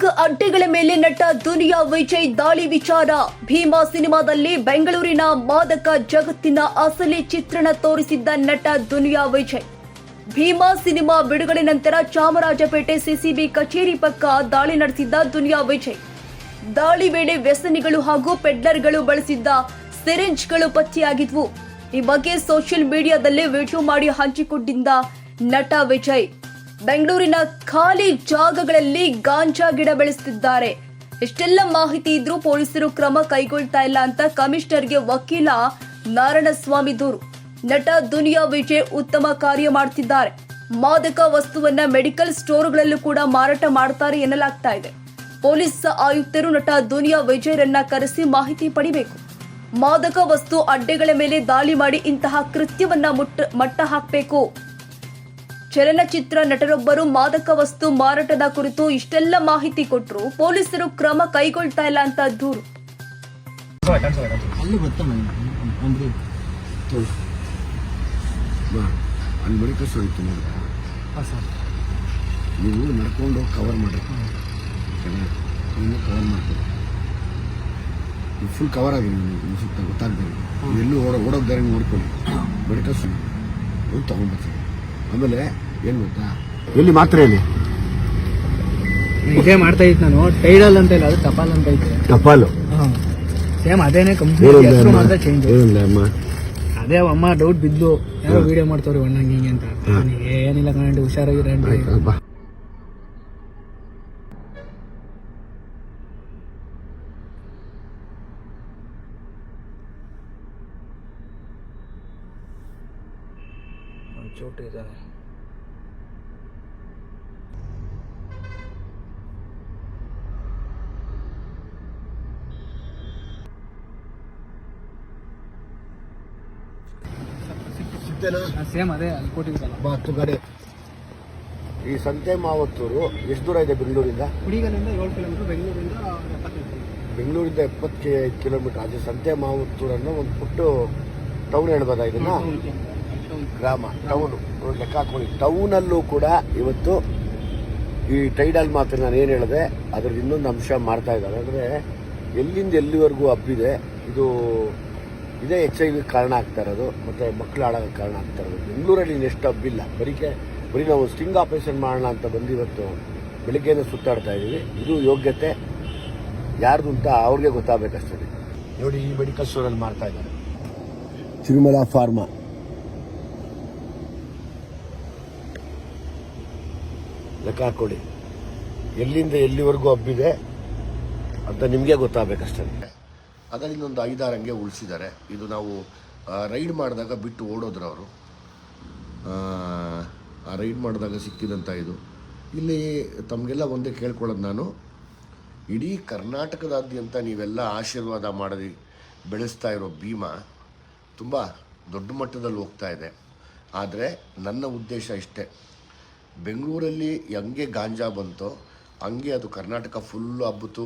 Drug ಅಡ್ಡೆಗಳ ಮೇಲೆ ನಟ ದುನಿಯಾ ವಿಜಯ್ ದಾಳಿ ವಿಚಾರ. ಭೀಮಾ ಸಿನಿಮಾದಲ್ಲಿ ಬೆಂಗಳೂರಿನ ಮಾದಕ ಜಗತ್ತಿನ ಅಸಲಿ ಚಿತ್ರಣ ತೋರಿಸಿದ್ದ ನಟ ದುನಿಯಾ ವಿಜಯ್. ಭೀಮಾ ಸಿನಿಮಾ ಬಿಡುಗಡೆ ನಂತರ ಚಾಮರಾಜಪೇಟೆ ಸಿಸಿಬಿ ಕಚೇರಿ ಪಕ್ಕ ದಾಳಿ ನಡೆಸಿದ್ದ ದುನಿಯಾ ವಿಜಯ್. ದಾಳಿ ವೇಳೆ ವ್ಯಸನಿಗಳು ಹಾಗೂ ಪೆಡ್ಲರ್ಗಳು ಬಳಸಿದ್ದ ಸಿರಿಂಜ್ಗಳು ಪತ್ತೆಯಾಗಿದ್ವು. ಈ ಬಗ್ಗೆ ಸೋಷಿಯಲ್ ಮೀಡಿಯಾದಲ್ಲಿ ವಿಡಿಯೋ ಮಾಡಿ ಹಂಚಿಕೊಂಡಿದ್ದ ನಟ ವಿಜಯ್. ಬೆಂಗಳೂರಿನ ಖಾಲಿ ಜಾಗಗಳಲ್ಲಿ ಗಾಂಜಾ ಗಿಡ ಬೆಳೆಸುತ್ತಿದ್ದಾರೆ ಎಷ್ಟೆಲ್ಲ ಮಾಹಿತಿ ಇದ್ರೂ ಪೊಲೀಸರು ಕ್ರಮ ಕೈಗೊಳ್ತಾ ಇಲ್ಲ ಅಂತ ಕಮಿಷನರ್ಗೆ ವಕೀಲ ನಾರಾಯಣಸ್ವಾಮಿ ದೂರು. ನಟ ದುನಿಯಾ ವಿಜಯ್ ಉತ್ತಮ ಕಾರ್ಯ ಮಾಡ್ತಿದ್ದಾರೆ. ಮಾದಕ ವಸ್ತುವನ್ನ ಮೆಡಿಕಲ್ ಸ್ಟೋರ್ಗಳಲ್ಲೂ ಕೂಡ ಮಾರಾಟ ಮಾಡ್ತಾರೆ ಎನ್ನಲಾಗ್ತಾ ಇದೆ. ಪೊಲೀಸ್ ಆಯುಕ್ತರು ನಟ ದುನಿಯಾ ವಿಜಯರನ್ನ ಕರೆಸಿ ಮಾಹಿತಿ ಪಡಿಬೇಕು. ಮಾದಕ ವಸ್ತು ಅಡ್ಡೆಗಳ ಮೇಲೆ ದಾಳಿ ಮಾಡಿ ಇಂತಹ ಕೃತ್ಯವನ್ನ ಮುಟ್ಟ ಮಟ್ಟ ಹಾಕಬೇಕು. ಚಲನಚಿತ್ರ ನಟರೊಬ್ಬರು ಮಾದಕ ವಸ್ತು ಮಾರಾಟದ ಕುರಿತು ಇಷ್ಟೆಲ್ಲ ಮಾಹಿತಿ ಕೊಟ್ಟರು ಪೊಲೀಸರು ಕ್ರಮ ಕೈಗೊಳ್ತಾ ಇಲ್ಲ ಅಂತ ದೂರು. ನೀವು ನಡ್ಕೊಂಡು ಹೋಗಿ ಕವರ್ ಮಾಡಿ ಕವರ್ ಮಾಡ್ತೀವಿ ಫುಲ್ ಕವರ್ ಆಗಿದೆ ಸುತ್ತ ಗೊತ್ತಾಗ್ಬೇಕು ಎಲ್ಲೂ ಓಡ ಓಡೋಗ್ದಾರೆ ನೋಡ್ಕೊಳ್ಳಿ. ಮೆಡಿಕಲ್ಸ್ ತೊಗೊಂಡ್ಬರ್ತೀವಿ ಆಮೇಲೆ ಏನು ಗೊತ್ತಾ? ಎಲ್ಲಿ ಮಾತ್ರ ಹೇಳಿ ಇದೇ ಮಾಡ್ತಾ ಇತ್ತು ನಾನು. ಟೈಡಲ್ ಅಂತ ಇಲ್ಲ ಅದು ಟಪಾಲ್ ಅಂತ ಇತ್ತು ಟಪಾಲು? ಸೇಮ್ ಅದೇನೆ ಕಂಪ್ನಿ ಚೇಂಜ್ ಅಮ್ಮ ಅದೇ ಅಮ್ಮ ಡೌಟ್ ಬಿದ್ದು ಯಾರೋ ವಿಡಿಯೋ ಮಾಡ್ತಾವ್ರಿ ಅಣ್ಣ ಹಿಂಗೆ ಅಂತ. ಏನಿಲ್ಲ ಕಣಂడి ಹುಷಾರಾಗಿರಂడి ಚೋಟು ಇದ್ದಾನೆ ಸೇಮ್ ಅದೇ ಹತ್ತು ಗಾಡಿ. ಈ ಸಂತೆ ಮಾವತ್ತೂರು ಎಷ್ಟು ದೂರ ಇದೆ ಬೆಂಗಳೂರಿಂದ? ಕುಡಿಗಲಿಂದ ಏಳು ಕಿಲೋಮೀಟರ್ ಬೆಂಗಳೂರಿಂದ ಬೆಂಗಳೂರಿಂದ ಎಪ್ಪತ್ತು ಕಿಲೋಮೀಟರ್ ಅದೇ ಸಂತೆ ಮಾವತ್ತೂರನ್ನು ಒಂದು ಪುಟ್ಟು ಟೌನ್ ಹೇಳ್ಬೋದಾ ಇದನ್ನ? ಗ್ರಾಮ ಟೌನು ಲೆಕ್ಕ ಹಾಕೊಳ್ಳಿ ಟೌನಲ್ಲೂ ಕೂಡ ಇವತ್ತು ಈ ಟೈಡಲ್ ಮಾತ್ರ ನಾನು ಏನು ಹೇಳಿದೆ ಅದ್ರ ಇನ್ನೊಂದು ಅಂಶ ಮಾಡ್ತಾ ಇದ್ದಾರೆ. ಅಂದರೆ ಎಲ್ಲಿಂದ ಎಲ್ಲಿವರೆಗೂ ಹಬ್ಬಿದೆ, ಇದು ಇದೇ ಎಚ್ ಐ ವಿ ಕಾರಣ ಆಗ್ತಾ ಇರೋದು, ಮತ್ತು ಮಕ್ಕಳು ಹಾಳಾಗೋಕ್ಕೆ ಕಾರಣ ಆಗ್ತಾ ಇರೋದು. ಬೆಂಗಳೂರಲ್ಲಿ ಇನ್ನೆಷ್ಟು ಹಬ್ಬಿಲ್ಲ ಬರೀಕೆ ಬರೀ ನಾವು ಸ್ಟಿಂಗ್ ಆಪರೇಷನ್ ಮಾಡೋಣ ಅಂತ ಬಂದು ಇವತ್ತು ಬೆಳಿಗ್ಗೆನೇ ಸುತ್ತಾಡ್ತಾ ಇದ್ದೀವಿ ಇದು ಯೋಗ್ಯತೆ, ಯಾರ್ದು ಅಂತ ಅವ್ರಿಗೆ ಗೊತ್ತಾಗಬೇಕಷ್ಟೇ. ನೋಡಿ ಈ ಮೆಡಿಕಲ್ ಸ್ಟೋರಲ್ಲಿ ಮಾಡ್ತಾ ಇದ್ದಾರೆ. ತಿರುಮಲ ಫಾರ್ಮಾ. ಲೆಕ್ಕ ಹಾಕೊಳ್ಳಿ. ಎಲ್ಲಿಂದ ಎಲ್ಲಿವರೆಗೂ ಹಬ್ಬಿದೆ ಅಂತ ನಿಮಗೆ ಗೊತ್ತಾಗಬೇಕಷ್ಟೇ. ಅದರಿಂದ ಒಂದು ಐದಾರು ಹಂಗೆ ಉಳಿಸಿದ್ದಾರೆ. ಇದು ನಾವು ರೈಡ್ ಮಾಡಿದಾಗ ಬಿಟ್ಟು ಓಡೋದ್ರು ಅವರು. ಆ ರೈಡ್ ಮಾಡಿದಾಗ ಸಿಕ್ಕಿದಂಥ ಇದು. ಇಲ್ಲಿ ತಮಗೆಲ್ಲ ಒಂದೇ ಕೇಳ್ಕೊಳ್ಳೋದು ನಾನು. ಇಡೀ ಕರ್ನಾಟಕದಾದ್ಯಂತ ನೀವೆಲ್ಲ ಆಶೀರ್ವಾದ ಮಾಡಿ ಬೆಳೆಸ್ತಾ ಇರೋ ಭೀಮಾ ತುಂಬ ದೊಡ್ಡ ಮಟ್ಟದಲ್ಲಿ ಹೋಗ್ತಾ ಇದೆ. ಆದರೆ ನನ್ನ ಉದ್ದೇಶ ಇಷ್ಟೇ. ಬೆಂಗಳೂರಲ್ಲಿ ಹೆಂಗೆ ಗಾಂಜಾ ಬಂತೋ ಹಂಗೆ ಅದು ಕರ್ನಾಟಕ ಫುಲ್ಲು ಹಬ್ಬಿತು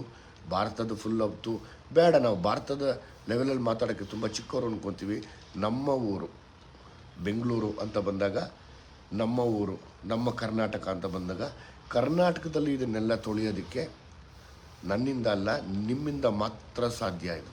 ಭಾರತದ ಫುಲ್ ಹಬ್ಬಿತು ಬೇಡ, ನಾವು ಭಾರತದ ಲೆವೆಲಲ್ಲಿ ಮಾತಾಡೋಕ್ಕೆ ತುಂಬ ಚಿಕ್ಕವರು ಅಂದ್ಕೊತೀವಿ ನಮ್ಮ ಊರು, ಬೆಂಗಳೂರು ಅಂತ ಬಂದಾಗ, ನಮ್ಮ ಊರು, ನಮ್ಮ ಕರ್ನಾಟಕ ಅಂತ ಬಂದಾಗ, ಕರ್ನಾಟಕದಲ್ಲಿ ಇದನ್ನೆಲ್ಲ ತೊಳೆಯೋದಕ್ಕೆ ನನ್ನಿಂದ ಅಲ್ಲ, ನಿಮ್ಮಿಂದ ಮಾತ್ರ ಸಾಧ್ಯ ಇದು.